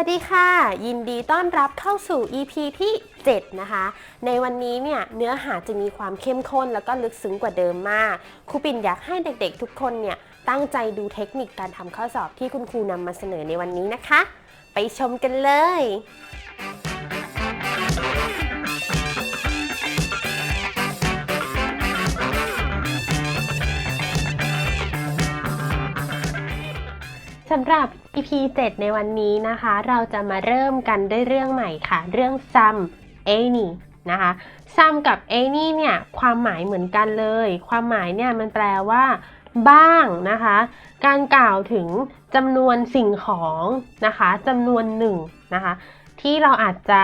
วัสดีค่ะ ยินดีต้อนรับเข้าสู่ EP ที่ 7 นะคะ ในวันนี้เนี่ยเนื้อหาจะมีความเข้มข้นแล้วก็ลึกซึ้งกว่าเดิมมากครูปิ่นอยากให้เด็กๆ ทุกคนเนี่ยตั้งใจดูเทคนิคการทำข้อสอบที่คุณครูนำมาเสนอในวันนี้นะคะ ไปชมกันเลย สำหรับ EP 7 ในวันนี้นะคะ เราจะมาเริ่มกันด้วยเรื่องใหม่ค่ะ เรื่อง some any นะคะ some กับ any เนี่ยความหมายเหมือนกันเลย ความหมายเนี่ยมันแปลว่า บ้างนะคะ การกล่าวถึงจำนวนสิ่งของนะคะจำนวนหนึ่งนะคะ ที่เราอาจจะ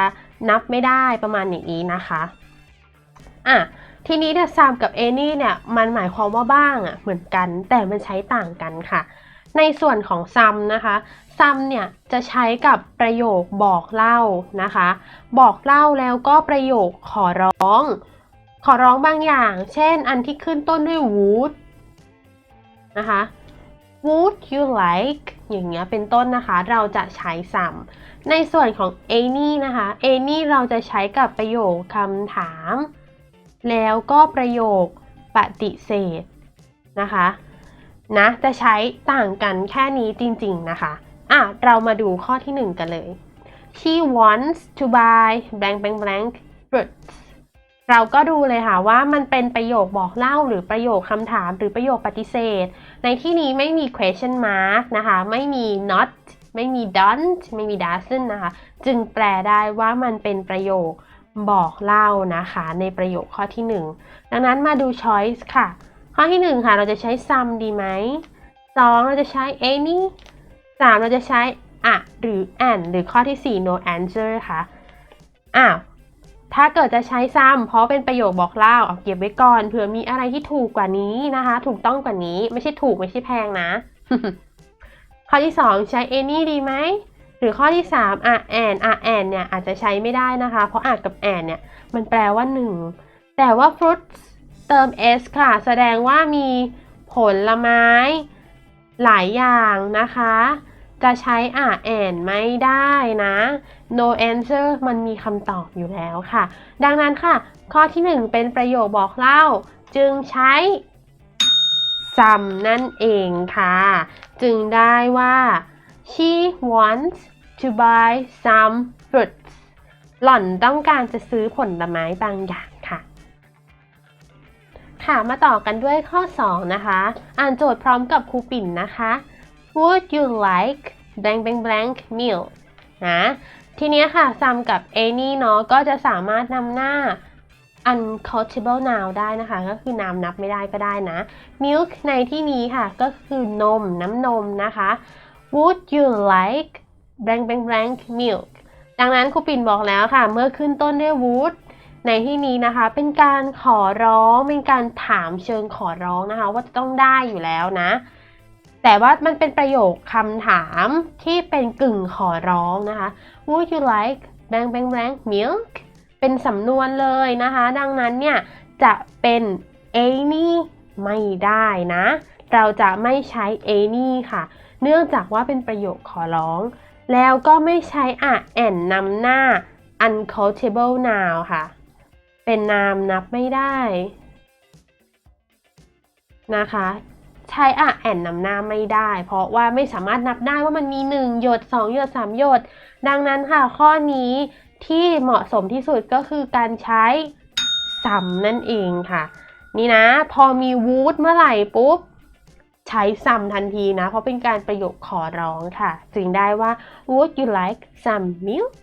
นับไม่ได้ประมาณอย่างนี้นะคะอะทีนี้เนี่ย some กับ any เนี่ยมันหมายความว่าบ้างอะเหมือนกันแต่มันใช้ต่างกันค่ะ ในส่วนของ sum นะคะ sum เนี่ยจะใช้กับประโยคบอกเล่านะคะ บอกเล่าแล้วก็ประโยคขอร้อง ขอร้องบางอย่าง เช่น อันที่ขึ้นต้นด้วย would นะคะ would you like อย่างเงี้ยเป็นต้นนะคะ เราจะใช้ sum ในส่วนของ any นะคะ any เราจะใช้กับประโยคคำถาม แล้วก็ประโยคปฏิเสธนะคะ นะจะใช้ต่างกันแค่นี้จริงๆนะคะอะเรามาดูข้อที่ 1 กันเลย she wants to buy blank blank blank fruits เราก็ดูเลยค่ะว่ามันเป็นประโยคบอกเล่าหรือประโยคคำถามหรือประโยคปฏิเสธ ในที่นี้ไม่มี question mark นะคะ ไม่มี not ไม่มี don't ไม่มี doesn't นะคะ จึงแปลได้ว่ามันเป็นประโยคบอกเล่านะคะ ในประโยคข้อที่ 1 ดังนั้นมาดู choice ค่ะ ข้อที่ 1 ค่ะ เราจะใช้ some ดีไหม 2 เราจะใช้ any 3 เราจะใช้อะหรือ and หรือข้อที่ 4 no answer ค่ะอ้าวถ้าเกิดจะใช้ some เพราะเป็นประโยคบอกเล่าเอาเก็บไว้ก่อนเผื่อมีอะไรที่ถูกกว่านี้นะคะ ถูกต้องกว่านี้ไม่ใช่ถูกไม่ใช่แพงนะ ข้อที่ 2 ใช้ any ดีไหมหรือข้อที่3อะ and อะ and เนี่ยอาจจะใช้ไม่ได้นะคะ เพราะอะกับ and เนี่ยมันแปลว่า 1 แต่ว่า fruits เติม s ค่ะ แสดงว่ามีผลไม้หลายอย่างนะคะ จะใช้อ่าแอนไม่ได้นะ no answer มันมีคำตอบอยู่แล้วค่ะ ดังนั้นค่ะ ข้อที่ 1 เป็นประโยคบอกเล่า จึงใช้ some นั่นเองค่ะ จึงได้ว่า she wants to buy some fruits หล่อนต้องการจะซื้อผลไม้บางอย่าง ค่ะมาต่อกันด้วยข้อ 2 นะคะ อ่านโจทย์พร้อมกับครูปิ่นนะคะ Would you like blank blank blank meal นะทีนี้ค่ะ sum กับ any เนาะก็จะสามารถนำหน้า uncountable noun ได้นะคะ ก็คือนามนับไม่ได้ก็ได้นะ milk ในที่นี้ค่ะก็คือนมน้ำนมนะคะ Would you like blank blank blank milk ดังนั้นครูปิ่นบอกแล้วค่ะ เมื่อขึ้นต้นด้วย would ในที่นี้นะคะเป็นการขอร้องเป็นการถามเชิงขอร้องนะคะ ว่าจะต้องได้อยู่แล้วนะ แต่ว่ามันเป็นประโยคคำถามที่เป็นกึ่งขอร้องนะคะ Would you like blank blank blank milk เป็นสำนวนเลยนะคะ ดังนั้นเนี่ยจะเป็น any ไม่ได้นะ เราจะไม่ใช้ any ค่ะ เนื่องจากว่าเป็นประโยคขอร้อง แล้วก็ไม่ใช้อะ and นำหน้า uncountable noun ค่ะ เป็นนามนับไม่ได้ นะคะ ใช้อะแอนนำหน้าไม่ได้ เพราะว่าไม่สามารถนับได้ว่ามันมี 1 หยด 2 หยด 3 หยด ดังนั้นค่ะ ข้อนี้ที่เหมาะสมที่สุดก็คือการใช้ซัมนั่นเองค่ะ นี่นะ พอมี would เมื่อไหร่ปุ๊บใช้ซัมทันทีนะ เพราะเป็นการประโยคขอร้องค่ะ จึงได้ว่า would you like some milk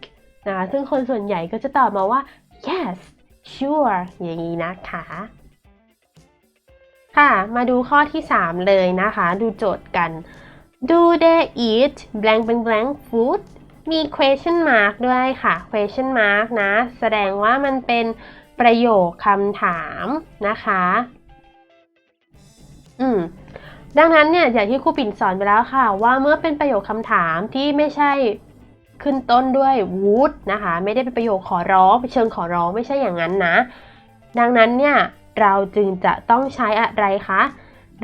นะคะซึ่งคนส่วนใหญ่ก็จะตอบมาว่า yes sure อย่างนี้นะคะ ค่ะ มาดูข้อที่ 3 เลยนะคะ ดูโจทย์กัน Do they eat blank blank blank food มี question mark ด้วยค่ะ question mark นะ แสดงว่ามันเป็นประโยคคำถามนะคะ อืมดังนั้นเนี่ยอย่างที่ครูปิ่นสอนไปแล้วค่ะ ว่าเมื่อเป็นประโยคคำถามที่ไม่ใช่ ขึ้นต้นด้วย would นะคะ ไม่ได้เป็นประโยคขอร้องเชิงขอร้องไม่ใช่อย่างนั้นนะ ดังนั้นเนี่ย เราจึงจะต้องใช้อะไรคะ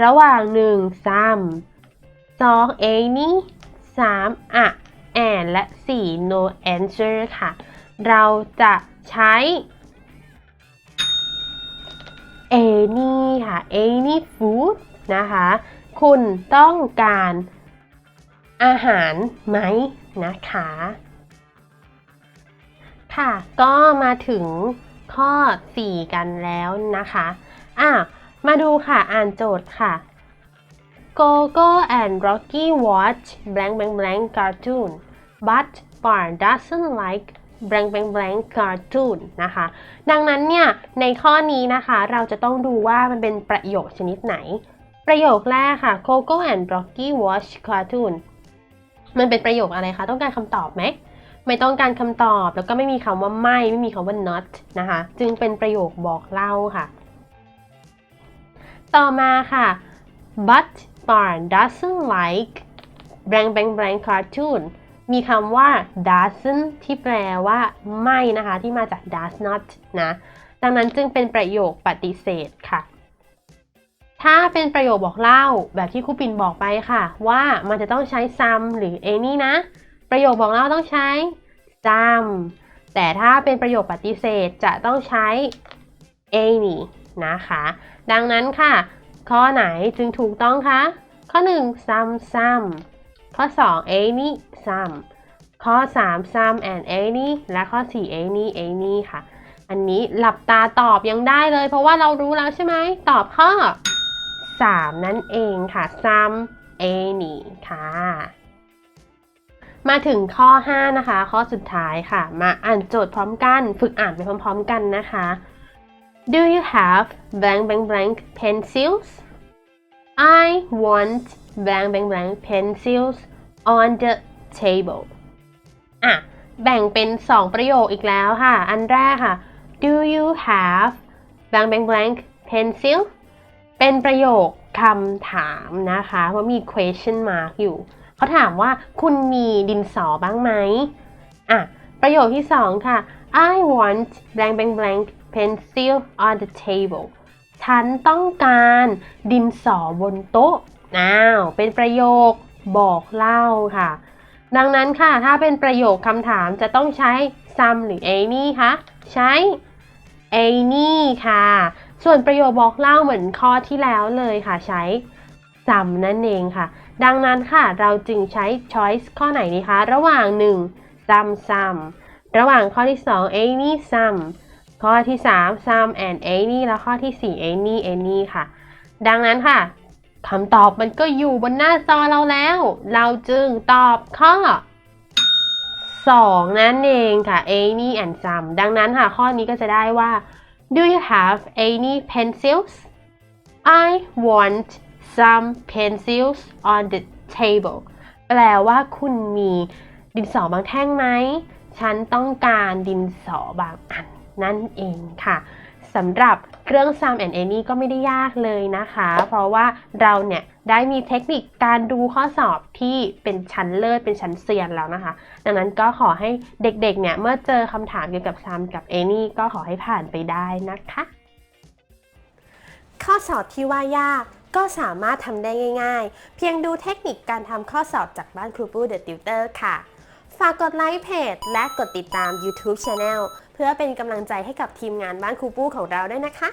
ระหว่าง 1 some 2 any 3อะ and และ 4 no answer ค่ะ เราจะใช้ any ค่ะ any food นะคะ คุณต้องการอาหารไหม นะคะ ค่ะก็มาถึงข้อ 4 กันแล้วนะคะอะมาดูค่ะอ่านโจทย์ค่ะ Gogo and Rocky watch blank blank blank cartoon but Bar doesn't like blank blank blank cartoon นะคะ ดังนั้นเนี่ย ในข้อนี้นะคะเราจะต้องดูว่ามันเป็นประโยคชนิดไหน ประโยคแรกค่ะ Gogo and Rocky watch cartoon มันเป็นประโยคอะไรคะ ต้องการคำตอบไหม ไม่ต้องการคำตอบ แล้วก็ไม่มีคำว่าไม่ ไม่มีคำว่า not นะคะ จึงเป็นประโยคบอกเล่าค่ะ ต่อมาค่ะ but Barn doesn't like blank blank blank cartoon มีคำว่า doesn't ที่แปลว่าไม่นะคะ ที่มาจาก does not นะ ดังนั้นจึงเป็นประโยคปฏิเสธค่ะ ถ้าเป็นประโยคบอกเล่าแบบที่ครูปินบอกไปค่ะ ว่ามันจะต้องใช้ some หรือ any นะ ประโยคบอกเล่าต้องใช้ some แต่ถ้าเป็นประโยคปฏิเสธจะต้องใช้ any นะคะ ดังนั้นค่ะ ข้อไหนจึงถูกต้องคะ ข้อ 1 some some ข้อ 2 any some ข้อ 3 some and any และข้อ 4 any any ค่ะ อันนี้หลับตาตอบยังได้เลย เพราะว่าเรารู้แล้วใช่ไหม ตอบข้อ 3 นั่นเองค่ะ some any ค่ะ มาถึงข้อ 5 นะคะ ข้อสุดท้ายค่ะ มาอ่านโจทย์พร้อมกัน ฝึกอ่านไปพร้อม ๆ กันนะคะ Do you have blank blank blank pencils? I want blank blank blank pencils on the table อะ แบ่งเป็น 2 ประโยคอีกแล้วค่ะ อันแรกค่ะ Do you have blank blank blank pencil เป็นประโยคคำถามนะคะเพราะมี question mark อยู่ เขาถามว่าคุณมีดินสอบ้างไหมอะ ประโยคที่2ค่ะ I want blank blank blank pencil on the table ฉันต้องการดินสอบนโต๊ะอ้าวเป็นประโยคบอกเล่าค่ะ ดังนั้นค่ะ ถ้าเป็นประโยคคำถามจะต้องใช้ some หรือ any คะ ใช้ any ค่ะ ส่วนประโยคบอกเล่าเหมือนข้อที่แล้วเลยค่ะใช้ some นั่นเองค่ะ ดังนั้นค่ะเราจึงใช้ choice ข้อไหนดีคะ ระหว่าง1 some some ระหว่างข้อที่ 2 any some ข้อที่ 3 some and any แล้วข้อที่ 4 any any ค่ะ ดังนั้นค่ะคำตอบมันก็อยู่บนหน้าจอเราแล้ว เราจึงตอบข้อ 2 นั่นเองค่ะ any and some ดังนั้นค่ะข้อนี้ก็จะได้ว่า do you have any pencils I want some pencils on the table แปลว่าคุณมีดินสอบางแท่งไหม ฉันต้องการดินสอบางอันนั่นเองค่ะสำหรับ เรื่อง sum and any ก็ไม่ได้ยากเลยนะคะ เพราะว่าเราเนี่ยได้มีเทคนิคการดูข้อสอบที่เป็นชั้นเลิศเป็นชั้นเซียนแล้วนะคะ ดังนั้นก็ขอให้เด็กๆเนี่ยเมื่อเจอคำถามเกี่ยวกับ sum กับ any ก็ขอให้ผ่านไปได้นะคะ ข้อสอบที่ว่ายากก็สามารถทำได้ง่าย ๆ เพียงดูเทคนิคการทำข้อสอบจากบ้านครูปูเดอะติวเตอร์ค่ะ ฝากกดไลค์เพจและกดติดตาม YouTube Channel เพื่อเป็นกำลังใจให้กับทีมงานบ้านครูปูของเราด้วยนะคะ